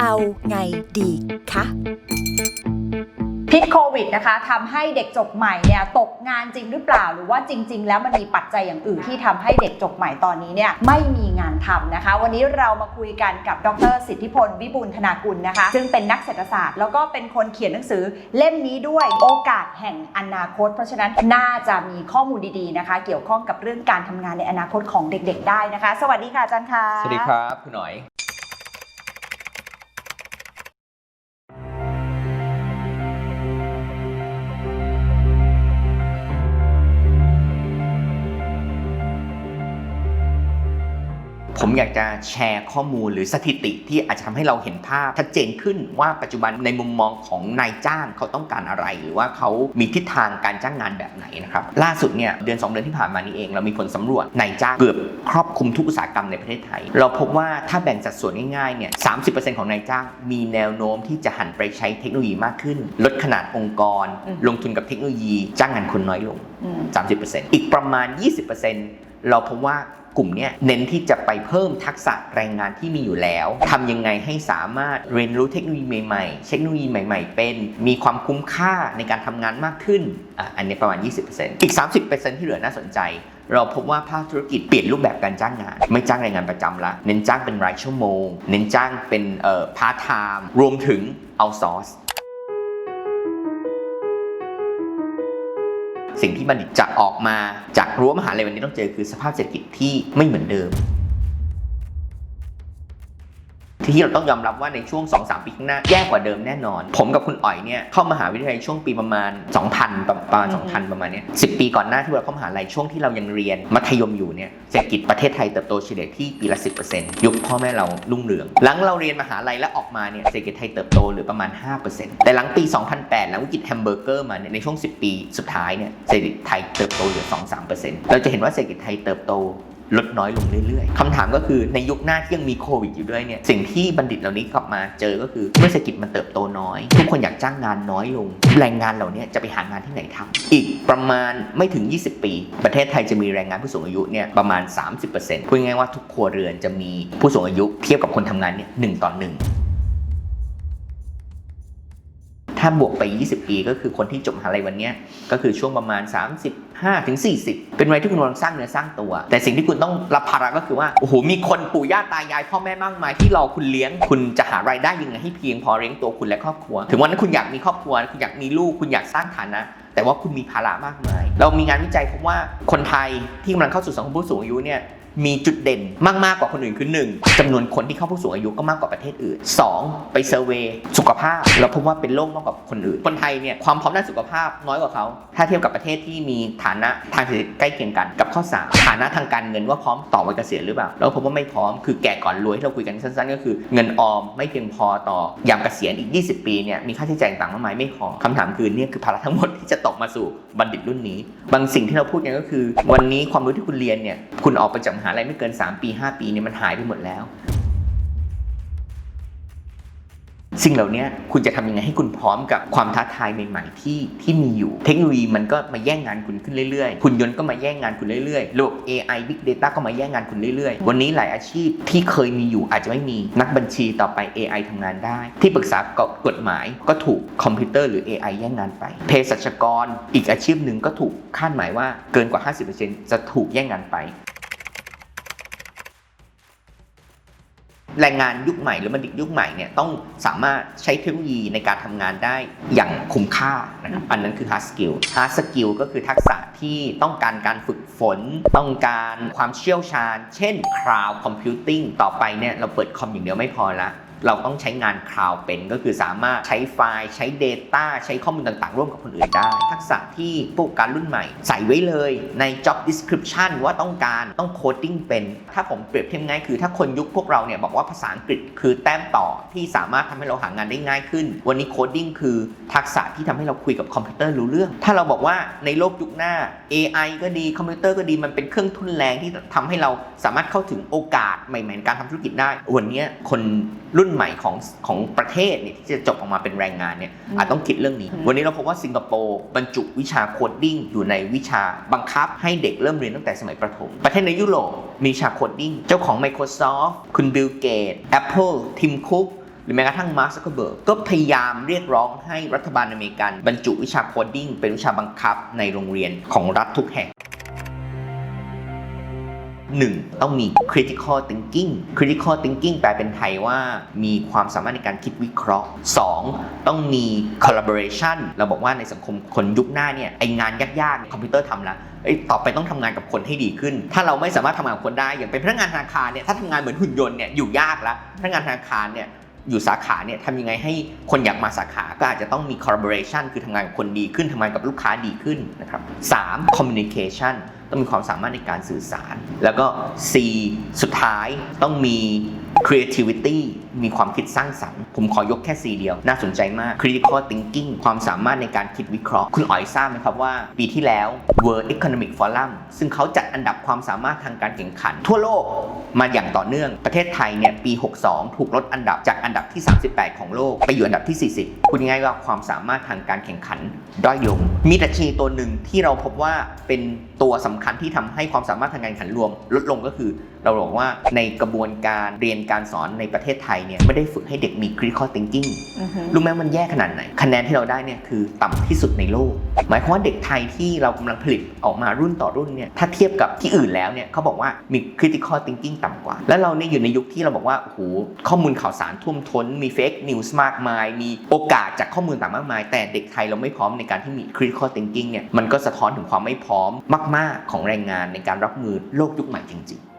เอาไงดีคะพิษโควิดนะคะทำให้เด็กจบใหม่เนี่ยตกงานจริงหรือเปล่า หรือว่าจริง ๆ แล้วมันมีปัจจัยอย่างอื่นที่ทำให้เด็กจบใหม่ตอนนี้เนี่ยไม่มีงานทำนะคะ วันนี้เรามาคุยกันกับดรสิทธิพล วิบูลย์ธนากุลนะคะ ซึ่งเป็นนักเศรษฐศาสตร์ แล้วก็เป็นคนเขียนหนังสือเล่มนี้ด้วยโอกาสแห่งอนาคต เพราะฉะนั้นน่าจะมีข้อมูลดีๆนะคะ เกี่ยวข้องกับเรื่องการทำงานในอนาคตของเด็ก ๆ ได้นะคะ สวัสดีค่ะอาจารย์ค่ะสวัสดีครับคุณหน่อย ผมอยากจะแชร์ข้อมูลหรือสถิติที่อาจจะทำให้เราเห็นภาพชัดเจนขึ้นว่าปัจจุบันในมุมมองของนายจ้างเขาต้องการอะไร หรือว่าเขามีทิศทางการจ้างงานแบบไหนนะครับล่าสุดเนี่ยเดือน 2 เดือนที่ผ่านมานี้เอง เรามีผลสำรวจนายจ้างเกือบครอบคลุมทุกอุตสาหกรรมในประเทศไทย เราพบว่าถ้าแบ่งสัดส่วนง่ายๆเนี่ย30%ของนายจ้าง มีแนวโน้มที่จะหันไปใช้เทคโนโลยีมากขึ้น ลดขนาดองค์กรอืมลงทุนกับเทคโนโลยีจ้างงานคนน้อยลงอืม30%อีกประมาณ 20%เราพบว่า กลุ่มเนี้ยเน้นที่จะไปเพิ่มทักษะแรงงานที่มีอยู่แล้วทำยังไงให้สามารถเรียนรู้เทคโนโลยีใหม่ๆ เทคโนโลยีใหม่ ๆ เป็น มีความคุ้มค่าในการทำงานมากขึ้นอันนี้ประมาณ 20%อีก 30%ที่เหลือน่าสนใจ เราพบว่าภาคธุรกิจเปลี่ยนรูปแบบการจ้างงาน ไม่จ้างแรงงานประจำละเน้นจ้างเป็นรายชั่วโมง เน้นจ้างเป็นเอ่อพาร์ทไทม์รวมถึงเอาซอร์ส สิ่งที่บัณฑิตจะออกมาจากรั้วมหาลัยวันนี้ต้องเจอคือสภาพเศรษฐกิจที่ไม่เหมือนเดิม ที่เราต้องยอมรับว่าในช่วง 2-3 ปีข้างหน้าแย่กว่าเดิมแน่นอน ผมกับคุณอ๋อยเนี่ยเข้ามหาวิทยาลัยช่วงปีประมาณ 2,000 ประมาณอืม2,000 ประมาณเนี้ย10ปีก่อนหน้าที่เราเข้ามหาลัยช่วงที่เรายังเรียนมัธยมอยู่เนี่ยเศรษฐกิจประเทศไทยเติบโตเฉลี่ยที่ปีละ 10%ยุคพ่อแม่เรารุ่งเรือง หลังเราเรียนมหาลัยแล้วออกมาเนี่ยเศรษฐกิจไทยเติบโตเหรือประมาณ 5%แต่หลังปี 2008 หลังวิกฤตแฮมเบอร์เกอร์มาเนี่ยในช่วง 10 ปีสุดท้ายเนี่ยเศรษฐกิจไทยเติบโตเหลือ 2-3%เราจะเห็นว่าเศรษฐกิจไทยเติบโต ลดน้อยลงเรื่อยๆ คำถามก็คือในยุคหน้าที่ยังมีโควิดอยู่ด้วยเนี่ย สิ่งที่บัณฑิตเหล่านี้กลับมาเจอก็คือเมื่อเศรษฐกิจมันเติบโตน้อย ทุกคนอยากจ้างงานน้อยลง แรงงานเหล่านี้จะไปหางานที่ไหนทำอีกประมาณไม่ถึง 20 ปี ประเทศไทยจะมีแรงงานผู้สูงอายุเนี่ยประมาณ 30%พูดง่ายๆว่าทุกครัวเรือนจะมีผู้สูงอายุเทียบกับคนทำงานเนี่ยหนึ่งต่อหนึ่งาบวกไป 20 ปี ก็คือคนที่จบมหาลัยวันนี้ก็คือช่วงประมาณ 35ถึง40 เป็นวัยที่คุณกำลังสร้างเนื้อสร้างตัว แต่สิ่งที่คุณต้องรับภาระก็คือว่าโอ้โหมีคนปู่ย่าตายายพ่อแม่มากมายที่รอคุณเลี้ยง คุณจะหารายได้ยังไงให้เพียงพอเลี้ยงตัวคุณและครอบครัว ถึงวันนั้นคุณอยากมีครอบครัว คุณอยากมีลูกคุณอยากสร้างฐานะแต่ว่าคุณมีภาระมากมาย เรามีงานวิจัยพบว่าคนไทยที่กำลังเข้าสู่สังคมผู้สูงอายุเนี่ย มีจุดเด่นมากๆกกว่าคนอื่นคือ1จำนวนคนที่เข้าผู้สูงอายุก็มากกว่าประเทศอื่น 2 ไปเซอร์เวยสุขภาพ เราพบว่าเป็นโรคมากกว่าคนอื่น คนไทยเนี่ยความพร้อมด้านสุขภาพน้อยกว่าเขา ถ้าเทียบกับประเทศที่มีฐานะทางเศรษฐกิจใกล้เคียงกันกับข้อสามฐานะทางการเงินว่าพร้อมต่อวัยเกษียณหรือเปล่า เราพบว่าไม่พร้อมคือแก่ก่อนรวยที่เราคุยกันสั้นๆ ก็คือเงินออมไม่เพียงพอต่อยามเกษียณอีก 20 ปีเนี่ยมีค่าใช้จ่ายต่างๆมากมายไม่พอคำถามคือเนี่ยคือภาระทั้งหมดที่จะตกมาสู่บัณฑิตรุ่นนี้ บางสิ่งที่เราพูดกันก็คือ วันนี้ความรู้ที่คุณเรียนเนี่ยคุณออกไปจากมหาลัยไม่เกิน 3 ปี 5 ปีเนี่ยมันหายไปหมดแล้ว สิ่งเหล่านี้คุณจะทำยังไงให้คุณพร้อมกับความท้าทายใหม่ๆที่ที่มีอยู่ เทคโนโลยีมันก็มาแย่งงานคุณขึ้นเรื่อยๆหุ่นยนต์ก็มาแย่งงานคุณเรื่อยๆระบบ AI Big Data ก็มาแย่งงานคุณเรื่อยๆ วันนี้หลายอาชีพที่เคยมีอยู่อาจจะไม่มีนักบัญชีต่อไป AI ทำงานได้ ที่ปรึกษากฎหมายก็ถูกคอมพิวเตอร์หรือ AI แย่งงานไปเภสัชกรอีกอาชีพหนึ่งก็ถูกคาดหมายว่าเกินกว่า 50%จะถูกแย่งงานไป แรงงานยุคใหม่หรือบัณฑิตยุคใหม่เนี่ยต้องสามารถใช้เทคโนโลยีในการทำงานได้อย่างคุ้มค่านะครับอันนั้นคือ hard skill hard skill ก็คือทักษะที่ต้องการการฝึกฝน ต้องการความเชี่ยวชาญ เช่น cloud computing ต่อไปเนี่ยเราเปิดคอมอย่างเดียวไม่พอละ เราต้องใช้งานคลาวด์เป็นก็คือสามารถใช้ไฟล์ ใช้ Data ใช้ข้อมูลต่างๆ ร่วมกับคนอื่นได้ ทักษะที่ผู้ประการรุ่นใหม่ ใส่ไว้เลยใน job description ว่าต้องการต้องโคดดิ้งเป็น ถ้าผมเปรียบเทียบง่ายคือถ้าคนยุคพวกเราเนี่ยบอกว่าภาษาอังกฤษคือแต้มต่อที่สามารถทำให้เราหางานได้ง่ายขึ้น วันนี้โคดดิ้งคือทักษะที่ทำให้เราคุยกับคอมพิวเตอร์รู้เรื่อง ถ้าเราบอกว่าในโลกยุคหน้า AI ก็ดีคอมพิวเตอร์ก็ดีมันเป็นเครื่องทุนแรงที่ทำให้เราสามารถเข้าถึงโอกาสใหม่ๆในการทำธุรกิจได้ วันนี้คนรุ่นใหม่ของของประเทศเนี่ยที่จะจบออกมาเป็นแรงงานเนี่ยอืมอาจต้องคิดเรื่องนี้อืมวันนี้เราพบว่าสิงคโปร์บรรจุวิชาโคดดิ้งอยู่ในวิชาบังคับให้เด็กเริ่มเรียนตั้งแต่สมัยประถม ประเทศในยุโรปมีวิชาโคดดิ้งเจ้าของ Microsoft คุณบิลเกต Apple ทิมคุกหรือแม้กระทั่งมาร์คซักเคอร์เบิร์กก็พยายามเรียกร้องให้รัฐบาลอเมริกัน บรรจุวิชาโคดดิ้งเป็นวิชาบังคับในโรงเรียนของรัฐทุกแห่ง 1. ต้องมี critical thinking critical thinking แปลเป็นไทยว่ามีความสามารถในการคิดวิเคราะห์ 2. ต้องมี collaboration เราบอกว่าในสังคมคนยุคหน้าเนี่ยไองานยากๆคอมพิวเตอร์ทำแล้วเอ้ยต่อไปต้องทำงานกับคนให้ดีขึ้น ถ้าเราไม่สามารถทำงานกับคนได้ อย่างเป็นพนักงานธนาคารเนี่ยถ้าทำงานเหมือนหุ่นยนต์เนี่ยอยู่ยากแล้วพนักงานธนาคารเนี่ย อยู่สาขาเนี่ยทำยังไงให้คนอยากมาสาขาก็อาจจะต้องมี collaboration คือทำงานกับคนดีขึ้นทำงานกับลูกค้าดีขึ้นนะครับ 3. communication ต้องมีความสามารถในการสื่อสาร แล้วก็ C สุดท้ายต้องมี creativity มีความคิดสร้างสรรค์ ผมขอยกแค่ C เดียว น่าสนใจมาก critical thinking ความสามารถในการคิดวิเคราะห์ คุณอ๋อยทราบไหมครับว่า ปีที่แล้ว World Economic Forum ซึ่งเขาจัดอันดับความสามารถทางการแข่งขัน ทั่วโลกมาอย่างต่อเนื่อง ประเทศไทยเนี่ยปี 62 ถูกลดอันดับจากอันดับที่ 38 ของโลก ไปอยู่อันดับที่ 40พูดง่ายว่าความสามารถทางการแข่งขัน ด้อยลง มีดัชนีตัวหนึ่งที่เราพบว่าเป็นตัวสำคัญที่ทำให้ความสามารถทางการแข่งขันรวม ลดลงก็คือ เราบอกว่าในกระบวนการเรียนการสอนในประเทศไทยเนี่ยไม่ได้ฝึกให้เด็กมี critical thinking อือฮึรู้ไหมมันแย่ขนาดไหน คะแนนที่เราได้เนี่ยคือต่ำที่สุดในโลก หมายความว่าเด็กไทยที่เรากำลังผลิตออกมารุ่นต่อรุ่นเนี่ยถ้าเทียบกับที่อื่นแล้วเนี่ยเขาบอกว่ามี critical thinking ต่ำกว่า แล้วเราเนี่ยอยู่ในยุคที่เราบอกว่าโอ้โหข้อมูลข่าวสารท่วมท้น มี fake news มากมาย มีโอกาสจากข้อมูลต่างมากมาย แต่เด็กไทยเราไม่พร้อมในการที่มี critical thinking เนี่ยมันก็สะท้อนถึงความไม่พร้อมมาก ๆ ของแรงงานในการรับมือโลกยุคใหม่จริง ๆ